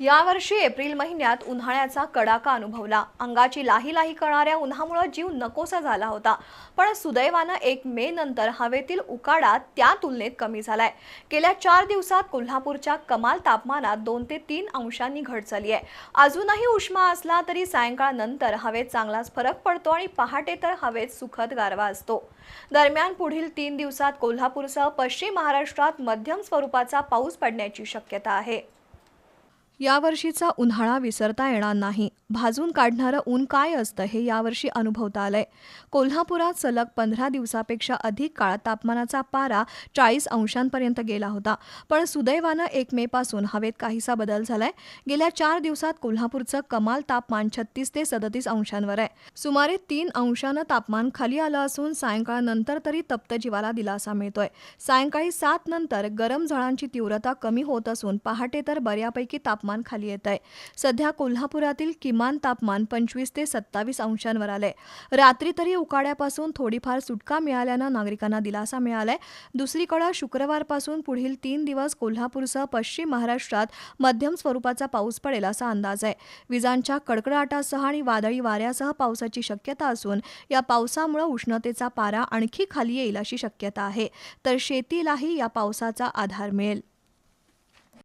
यावर्षी एप्रिल महिन्यात उन्हाळ्याचा कडाका अनुभवला. अंगाची लाही लाही करणाऱ्या उन्हामुळे जीव नकोसा झाला होता. पण सुदैवानं एक मे नंतर हवेतील उकाडा त्या तुलनेत कमी झालाय. गेल्या चार दिवसात कोल्हापूरच्या कमाल तापमानात दोन ते तीन अंशांनी घट झाली आहे. अजूनही उष्मा असला तरी सायंकाळनंतर हवेत चांगलाच फरक पडतो आणि पहाटे तर हवेत सुखद गारवा असतो. दरम्यान पुढील तीन दिवसात कोल्हापूरसह पश्चिम महाराष्ट्रात मध्यम स्वरूपाचा पाऊस पडण्याची शक्यता आहे. यावर्षीचा उन्हाळा विसरता येणार नाही. भाजून काढणारं ऊन काय असतं हे यावर्षी अनुभवता आलंय. कोल्हापुरात सलग पंधरा दिवसापेक्षा अधिक काळ तापमानाचा पारा चाळीस अंशांपर्यंत गेला होता. पण सुदैवानं एक मे पासून हवेत काहीसा बदल झालाय. गेल्या चार दिवसात कोल्हापूरचं कमाल तापमान छत्तीस ते सदतीस अंशांवर आहे. सुमारे तीन अंशानं तापमान खाली आलं असून सायंकाळनंतर तरी तप्त जीवाला दिलासा मिळतोय. सायंकाळी सात नंतर गरम झळांची तीव्रता कमी होत असून पहाटे तर बऱ्यापैकी तापमान खाली येत आहे. सध्या कोल्हापुरातील किमान तापमान पंचवीस ते सत्तावीस अंशांवर आलंय. रात्री तरी उकाड्यापासून थोडीफार सुटका मिळाल्यानं नागरिकांना दिलासा मिळालाय. दुसरीकडे शुक्रवारपासून पुढील तीन दिवस कोल्हापूरसह पश्चिम महाराष्ट्रात मध्यम स्वरूपाचा पाऊस पडेल असा अंदाज आहे. विजांच्या कडकडाटासह आणि वादळी वाऱ्यासह पावसाची शक्यता असून या पावसामुळे उष्णतेचा पारा आणखी खाली येईल अशी शक्यता आहे. तर शेतीलाही या पावसाचा आधार मिळेल.